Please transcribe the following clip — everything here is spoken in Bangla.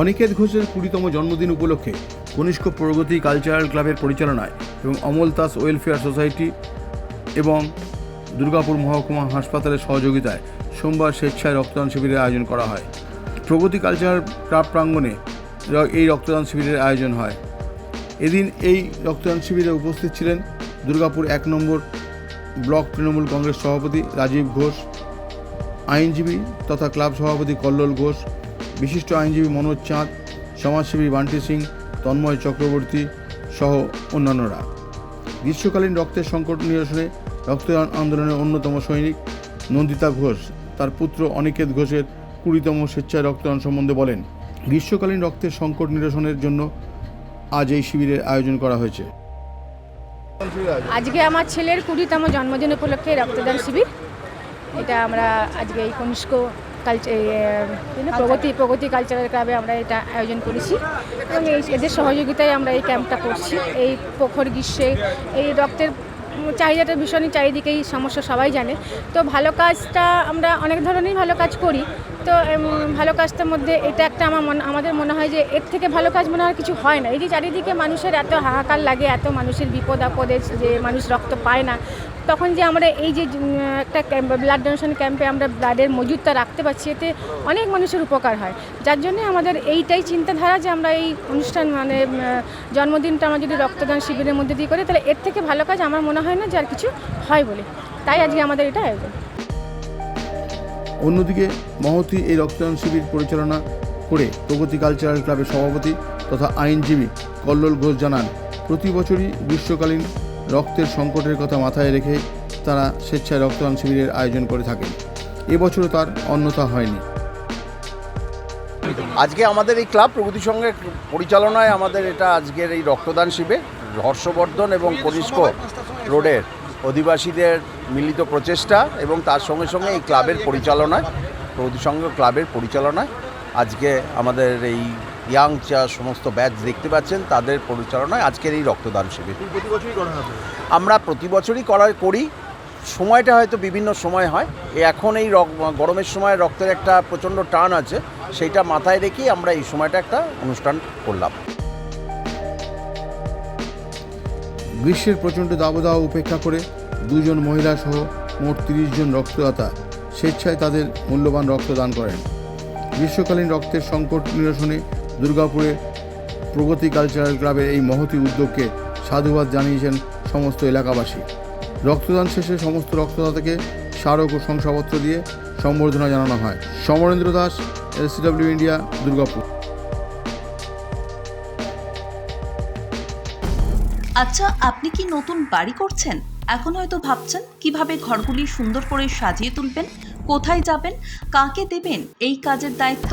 অনিকেত ঘোষের কুড়িতম জন্মদিন উপলক্ষে কনিষ্ক প্রগতি কালচারাল ক্লাবের পরিচালনায় এবং অমল দাস ওয়েলফেয়ার সোসাইটি এবং দুর্গাপুর মহকুমা হাসপাতালের সহযোগিতায় সোমবার স্বেচ্ছায় রক্তদান শিবিরের আয়োজন করা হয়। প্রগতি কালচারাল ক্লাব প্রাঙ্গণে এই রক্তদান শিবিরের আয়োজন হয়। এদিন এই রক্তদান শিবিরে উপস্থিত ছিলেন দুর্গাপুর এক নম্বর ব্লক তৃণমূল কংগ্রেস সভাপতি রাজীব ঘোষ, আইনজীবী তথা ক্লাব সভাপতি কল্লোল ঘোষ বিশিষ্ট আইনজীবী মনোজ চাঁদ, সমাজসেবী বান্টি সিং, তন্ময় চক্রবর্তী সহ অন্যান্যরা। গ্রীষ্মকালীন রক্তের সংকট নিরসনে রক্তদান আন্দোলনের অন্যতম সৈনিক নন্দিতা ঘোষ, তার পুত্র অনিকেত ঘোষের কুড়িতম স্বেচ্ছায় রক্তদান সম্বন্ধে বলেন, গ্রীষ্মকালীন রক্তের সংকট নিরসনের জন্য আজ এই শিবিরের আয়োজন করা হয়েছে। আজকে আমার ছেলের কুড়িতম জন্মদিন উপলক্ষে রক্তদান শিবির। এটা আমরা আজকে এই কনিষ্ক কালচার প্রগতি প্রগতি কালচারাল ক্লাবে আমরা এটা আয়োজন করেছি। এবং এই এদের সহযোগিতায় আমরা এই ক্যাম্পটা করছি। এই প্রখর গ্রীষ্মে, এই রক্তের চাহিদাটা ভীষণই চারিদিকেই সমস্যা সবাই জানে। তো ভালো কাজটা আমরা অনেক ধরনেরই ভালো কাজ করি। তো ভালো কাজটার মধ্যে এটা একটা আমার মনে, আমাদের মনে হয় যে এর থেকে ভালো কাজ মনে হয় কিছু হয় না। এই যে চারিদিকে মানুষের এত হাহাকার লাগে, এত মানুষের বিপদ আপদে যে মানুষ রক্ত পায় না তখন যে আমরা এই যে একটা ব্লাড ডোনেশন ক্যাম্পে আমরা ব্লাডের মজুদটা রাখতে পারছি, এতে অনেক মানুষের উপকার হয়। যার জন্য আমাদের এইটাই চিন্তাধারা যে আমরা এই অনুষ্ঠান মানে জন্মদিনটা আমরা যদি রক্তদান শিবিরের মধ্যে দিয়ে করি, তাহলে এর থেকে ভালো কাজ আমার মনে হয় না যে আর কিছু হয় বলে। তাই আজকে আমাদের এটা আয়োজন। অন্যদিকে মহতি এই রক্তদান শিবির পরিচালনা করে প্রগতি কালচারাল ক্লাবের সভাপতি তথা আইনজীবী কল্লোল ঘোষ জানান, প্রতি বছরই গ্রীষ্মকালীন রক্তের সংকটের কথা মাথায় রেখে তারা স্বেচ্ছায় রক্তদান শিবিরের আয়োজন করে থাকেন। এবছরও তার অন্যথা হয়নি। আজকে আমাদের এই ক্লাব প্রগতি সঙ্গের পরিচালনায় আমাদের এটা আজকের এই রক্তদান শিবির। হর্ষবর্ধন এবং কনিষ্ক রোডের অধিবাসীদের মিলিত প্রচেষ্টা এবং তার সঙ্গে সঙ্গে এই ক্লাবের পরিচালনায়, প্রগতি সংঘ ক্লাবের পরিচালনায় আজকে আমাদের এই ইয়াং যা সমস্ত ব্যাচ দেখতে পাচ্ছেন তাদের পরিচালনায় আজকের এই রক্তদান শিবির। আমরা প্রতি বছরই করা করি। সময়টা হয়তো বিভিন্ন সময় হয়। এখন এই গরমের সময় রক্তের একটা প্রচণ্ড টান আছে। সেইটা মাথায় রেখেই আমরা এই সময়টা একটা অনুষ্ঠান করলাম। গ্রীষ্মের প্রচণ্ড দাবদাহ উপেক্ষা করে দুজন মহিলা সহ মোট তিরিশ জন রক্তদাতা স্বেচ্ছায় তাদের মূল্যবান রক্তদান করেন। গ্রীষ্মকালীন রক্তের সংকট নিরসনে দুর্গাপুরে প্রগতি কালচারাল ক্লাবের এই মহতি উদ্যোগকে সাধুবাদ জানিয়েছেন সমস্ত এলাকাবাসী। রক্তদান শেষে সমস্ত রক্তদাতাকে স্মারক ও শংসাপত্র দিয়ে সম্বর্ধনা জানানো হয়। Samarendra Das, LCW India, Durgapur. আচ্ছা আপনি কি নতুন বাড়ি করছেন? এখন হয়তো ভাবছেন, কীভাবে ঘরগুলি সুন্দর করে সাজিয়ে তুলবেন, কোথায় যাবেন, কাকে দেবেন, এই কাজের দায়িত্ব?